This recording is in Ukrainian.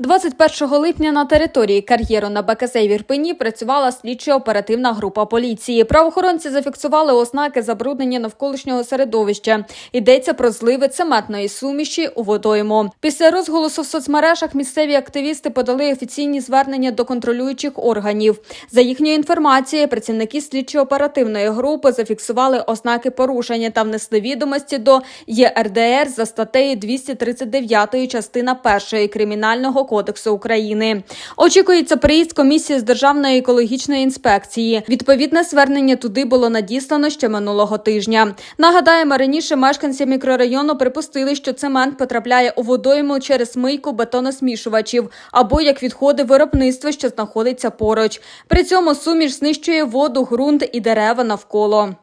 21 липня на території кар'єру на БКЗ в Ірпені працювала слідчо-оперативна група поліції. Правоохоронці зафіксували ознаки забруднення навколишнього середовища. Йдеться про зливи цементної суміші у водойму. Після розголосу в соцмережах місцеві активісти подали офіційні звернення до контролюючих органів. За їхньою інформацією, працівники слідчо-оперативної групи зафіксували ознаки порушення та внесли відомості до ЄРДР за статтею 239 частина 1 Кримінального кодексу України. Очікується приїзд комісії з Державної екологічної інспекції. Відповідне звернення туди було надіслано ще минулого тижня. Нагадаємо, раніше мешканці мікрорайону припустили, що цемент потрапляє у водойму через мийку бетоносмішувачів або як відходи виробництва, що знаходиться поруч. При цьому суміш знищує воду, ґрунт і дерева навколо.